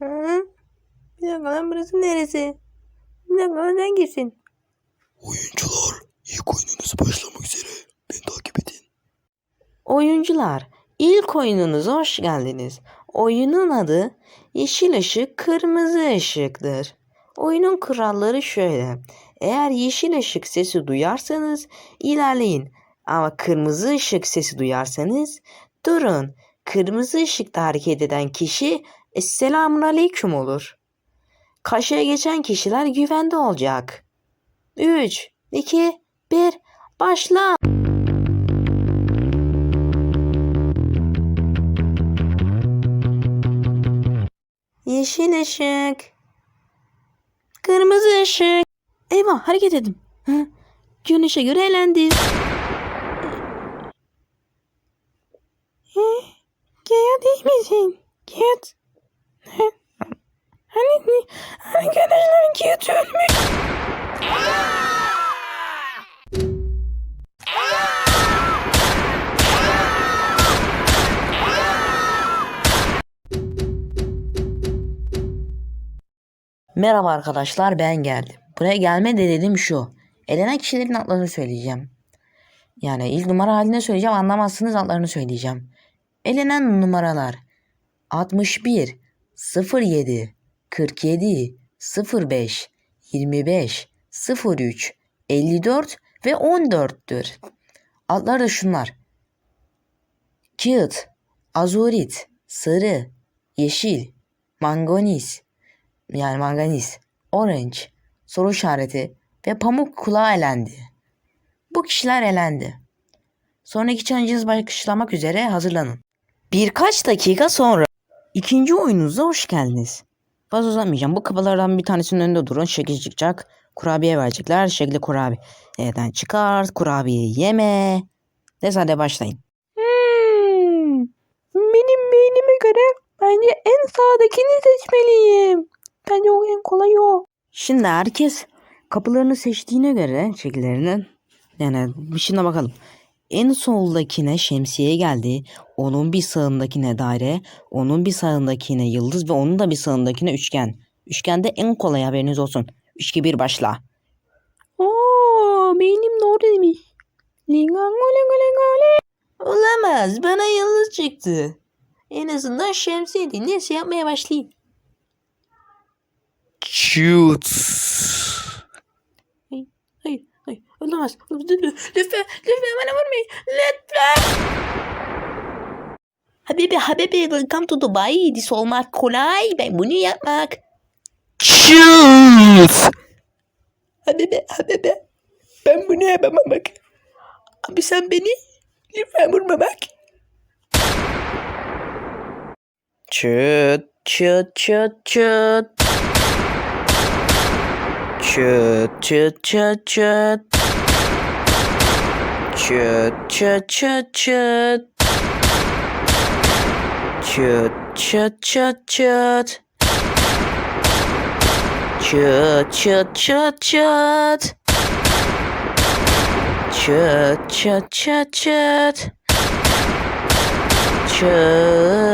Hı? Bir dakika lan burası neresi? Bir dakika lan sen kimsin? Oyuncular ilk oyununuz başlamak üzere. Beni takip edin. Oyuncular, ilk oyununuza hoş geldiniz. Oyunun adı Yeşil Işık Kırmızı Işık'tır. Oyunun kuralları şöyle. Eğer yeşil ışık sesi duyarsanız ilerleyin. Ama kırmızı ışık sesi duyarsanız durun. Kırmızı ışıkta hareket eden kişi Esselamun Aleyküm olur. Kaşığa geçen kişiler güvende olacak. 3, 2, 1, başla. Yeşil ışık. Kırmızı ışık. Eyvah hareket edin. Hı? Güneşe göre elendim. Güneşlerin Giyot ölmüş. Merhaba arkadaşlar ben geldim. Buraya gelme de dedim şu. Elenen kişilerin adlarını söyleyeceğim. Yani ilk numara haline söyleyeceğim anlamazsınız adlarını söyleyeceğim. Elenen numaralar 61 07 47 05 25 03 54 ve 14'tür. Adlar da şunlar. Kağıt, azurit, sarı, yeşil, manganiz, yani manganiz, orange, soru işareti ve pamuk kulağı elendi. Bu kişiler elendi. Sonraki challenge'ınız başlamak üzere hazırlanın. Birkaç dakika sonra ikinci oyununuza hoş geldiniz. Fazla uzatmayacağım. Bu kapılardan bir tanesinin önünde durun. Şekil çıkacak. Kurabiye verecekler. Şekilde kurabiye. Evden çıkar. Kurabiye yeme. Neyse hadi başlayın. Hmm, benim beynime göre bence en sağdakini seçmeliyim. Bence o en kolay o. Şimdi herkes kapılarını seçtiğine göre şekillerinin yani bir şimdi bakalım. En soldakine şemsiye geldi. Onun bir sağındakine daire. Onun bir sağındakine yıldız ve onun da bir sağındakine üçgen. Üçgende en kolay haberiniz olsun. 3 2 1 başla. Oo, benim doğru demiş. Olamaz. Bana yıldız çıktı. En azından şemsiyeydi. Neyse yapmaya başlayayım. Cute. Hayır, hayır. Olamaz. Lütfen, lütfen, bana vurmayın. Lütfen. Habibi, habibi, welcome to Dubai. This olmak kolay. Ben bunu yapmak. Cute. Habibi, habibi. Ben bunu yapamam bak. Abi sen beni lütfen vurma bak. Çıt, çıt, çıt, çıt. Çıt, çıt, çıt, çıt. Çıt, çıt, çıt, çıt. Çıt, çıt, çıt, çıt. Çıt, çıt, çıt, çıt. Çıt, çıt, çıt, çıt. Çıt.